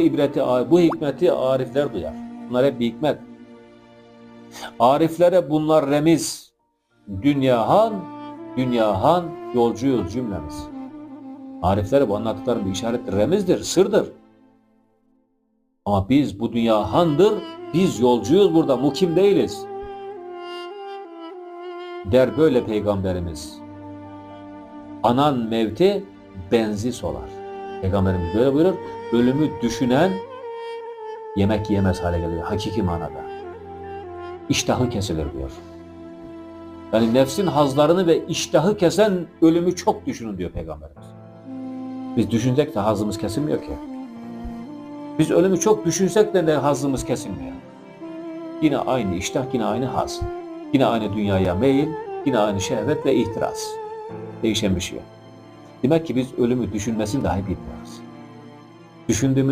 Bu ibreti, bu hikmeti arifler duyar. Bunlar hep bir hikmet. Ariflere bunlar remiz. Dünya han, dünya han, yolcuyuz cümlemiz. Ariflere bu anlattıklarım bir işarettir, remizdir, sırdır. Ama biz bu dünya handır, biz yolcuyuz burada, mukim değiliz. Der böyle peygamberimiz. Anan mevti benzi solar. Peygamberimiz böyle buyurur. Ölümü düşünen yemek yemez hale geliyor hakiki manada. İştahı kesilir diyor. Yani nefsin hazlarını ve iştahı kesen ölümü çok düşünün diyor Peygamberimiz. Biz düşünsek de hazımız kesilmiyor ki. Biz ölümü çok düşünsek de de hazımız kesilmiyor. Yine aynı iştah, yine aynı haz. Yine aynı dünyaya meyil, yine aynı şehvet ve ihtiras. Değişen bir şey yok. Demek ki biz ölümü düşünmesini dahi bilmiyoruz. Düşündüğümüz